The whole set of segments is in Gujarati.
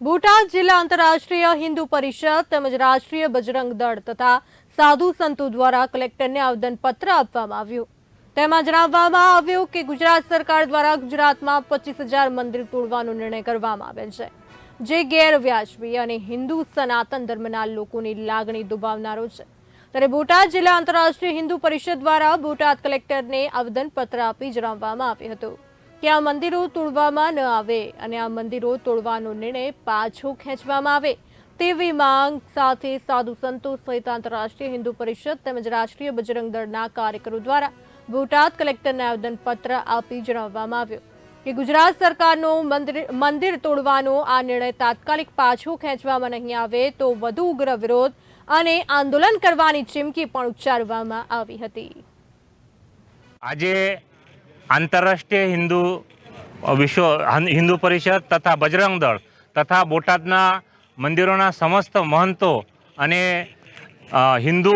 બોટાદ જિલ્લા આંતરરાષ્ટ્રીય હિન્દુ પરિષદ તેમજ રાષ્ટ્રીય બજરંગ દળ તથા સાધુ સંતો દ્વારા કલેક્ટરને આવેદનપત્ર આપવામાં આવ્યું. તેમાં જણાવવામાં આવ્યું કે ગુજરાત સરકાર દ્વારા ગુજરાતમાં પચીસ હજાર મંદિર તોડવાનો નિર્ણય કરવામાં આવેલ છે, જે ગેરવ્યાજબી અને હિન્દુ સનાતન ધર્મના લોકોની લાગણી દુભાવનારો છે. ત્યારે બોટાદ જિલ્લા આંતરરાષ્ટ્રીય હિન્દુ પરિષદ દ્વારા બોટાદ કલેક્ટરને આવેદનપત્ર આપી જણાવવામાં આવ્યું હતું. કે આ મંદિરો તોડવામાં ન આવે અને આ મંદિરો તોડવાનો નિર્ણય પાછો ખેંચવામાં આવે તેવી માંગ સાથે સાધુ સંતો સહિત આંતરરાષ્ટ્રીય હિન્દુ પરિષદ તેમજ રાષ્ટ્રીય બજરંગ દળના કાર્યકરો દ્વારા બોટાદ કલેક્ટરને આવેદનપત્ર આપી જણાવવામાં આવ્યું કે ગુજરાત સરકારનો મંદિર મંદિર તોડવાનો આ નિર્ણય તાત્કાલિક પાછો ખેંચવામાં નહીં આવે તો વધુ ઉગ્ર વિરોધ અને આંદોલન કરવાની ચીમકી પણ ઉચ્ચારવામાં આવી હતી. આજે આંતરરાષ્ટ્રીય હિન્દુ વિશ્વ હિન્દુ પરિષદ તથા બજરંગ દળ તથા બોટાદના મંદિરોના સમસ્ત મહંતો અને હિન્દુ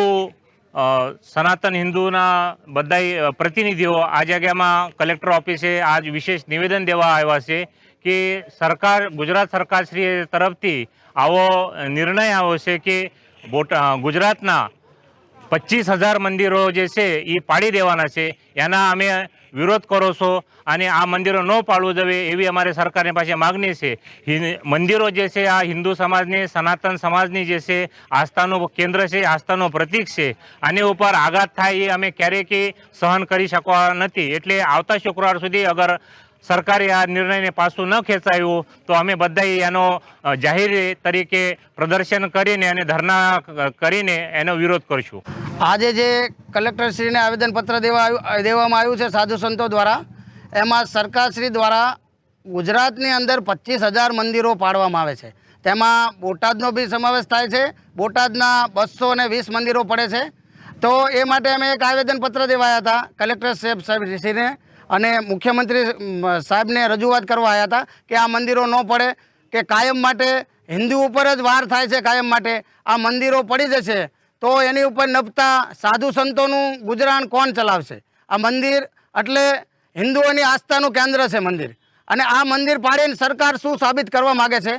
સનાતન હિન્દુના બધાય પ્રતિનિધિઓ આ જગ્યામાં કલેક્ટર ઓફિસે આજ વિશેષ નિવેદન દેવા આવ્યા છે કે સરકાર, ગુજરાત સરકારશ્રી તરફથી આવો નિર્ણય આવ્યો છે કે બોટા ગુજરાતના પચીસ હજાર મંદિરો જે છે એ પાડી દેવાના છે. એના અમે વિરોધ કરો છો અને આ મંદિરો ન પાડવું જોઈએ એવી અમારી સરકારની પાસે માગણી છે. મંદિરો જે છે, આ હિન્દુ સમાજની, સનાતન સમાજની જે છે, આસ્થાનું કેન્દ્ર છે, આસ્થાનું પ્રતીક છે, આની ઉપર આઘાત થાય એ અમે ક્યારેય સહન કરી શકવા નથી. એટલે આવતા શુક્રવાર સુધી અગર સરકારે આ નિર્ણયને પાછું ન ખેંચાયું, તો અમે બધાએ એનો જાહેર તરીકે પ્રદર્શન કરીને અને ધરના કરીને એનો વિરોધ કરશું. આજે જે કલેક્ટરશ્રીને આવેદનપત્ર દેવા દેવામાં આવ્યું છે સાધુ સંતો દ્વારા, એમાં સરકારશ્રી દ્વારા ગુજરાતની અંદર પચીસ હજાર મંદિરો પાડવામાં આવે છે. તેમાં બોટાદનો બી સમાવેશ થાય છે, બોટાદના બસો અને વીસ મંદિરો પડે છે. તો એ માટે અમે એક આવેદનપત્ર દેવાયા હતા કલેક્ટર સાહેબ સાહેબશ્રીને અને મુખ્યમંત્રી સાહેબને રજૂઆત કરવા આવ્યા હતા કે આ મંદિરો ન પડે, કે કાયમ માટે હિન્દુ ઉપર જ વાર થાય છે કાયમ માટે. આ મંદિરો પડી જશે તો એની ઉપર નપતા સાધુ સંતોનું ગુજરાન કોણ ચલાવશે? આ મંદિર એટલે હિન્દુઓની આસ્થાનું કેન્દ્ર છે મંદિર. અને આ મંદિર પાડીને સરકાર શું સાબિત કરવા માગે છે?